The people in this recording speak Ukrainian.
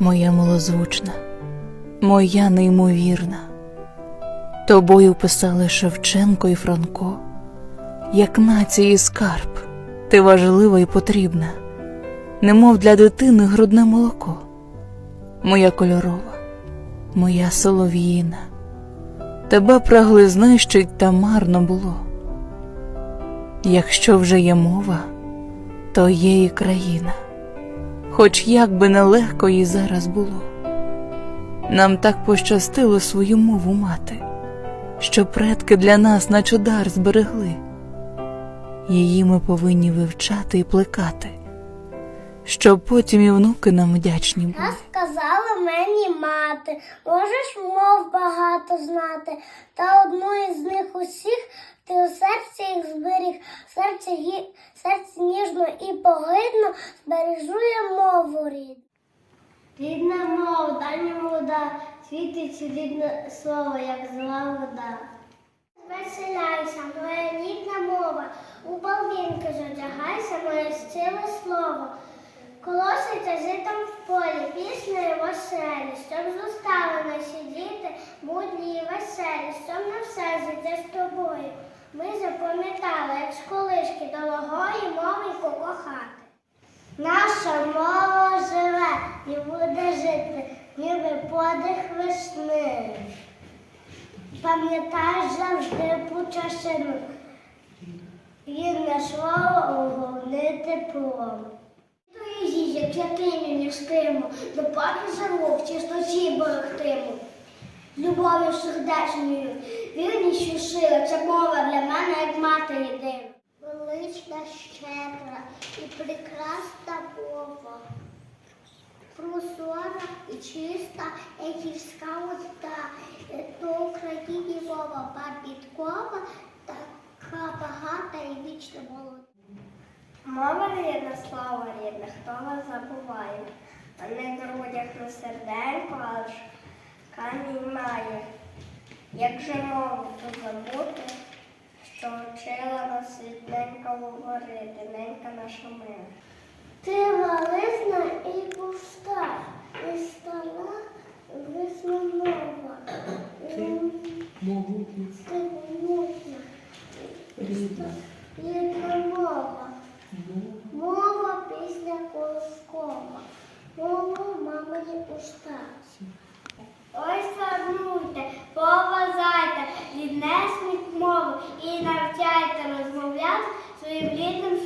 моя милозвучна, моя неймовірна. Тобою писали Шевченко і Франко, як нації скарб, ти важлива і потрібна, немов для дитини грудне молоко, моя кольорова, моя солов'їна, тебе прагли знищить, та марно було. Якщо вже є мова, то є і країна, хоч як би нелегко їй зараз було. Нам так пощастило свою мову мати, що предки для нас наче дар зберегли. Її ми повинні вивчати і плекати, щоб потім і внуки нам вдячні були. Та сказала мені мати, можеш мов багато знати, та одну із них усіх ти у серці їх зберіг, в серці, гі- серці і погидно збережу я мову рідну. Рідна мова, дальня вода, світить рідне слово, як зла вода. Веселяйся, моя рідна мова, у балвінки задягайся, моє стіле слово. Колоситься житом в полі, піснею в оселі, щоб зустали наші діти, будні і веселі, щоб на все життя з тобою. Ми запам'ятали, як з колишки дорогої мовеньку кохати. Наша мова живе і буде жити, ніби подих весни. Пам'ятай завжди по часину, рідне слово головне теплом. Твої зізя, п'ятині нестиму, допоки живу в чистоті берегтиму. Любов'ю сердечною, вірністю сила, це мова для мене, як мати єдина. Велична, щедра і прекрасна мова. Прозора і чиста, як гірська вода, Україні мова пам'яткова, така багата і вічна молода. Мова рідна, слава рідна, хто вас забуває, а не грудях на серденько, аж камінь має. Як же мову то забути, що вчила нас світненько говорити, ненька наша мила. Ти мализна і пуста, і стала весна мова. Ти Могутність Ти могутня, рідна. рідна мова. Мова пісня колоскова, мова мамині уста. Своїм рідним словом.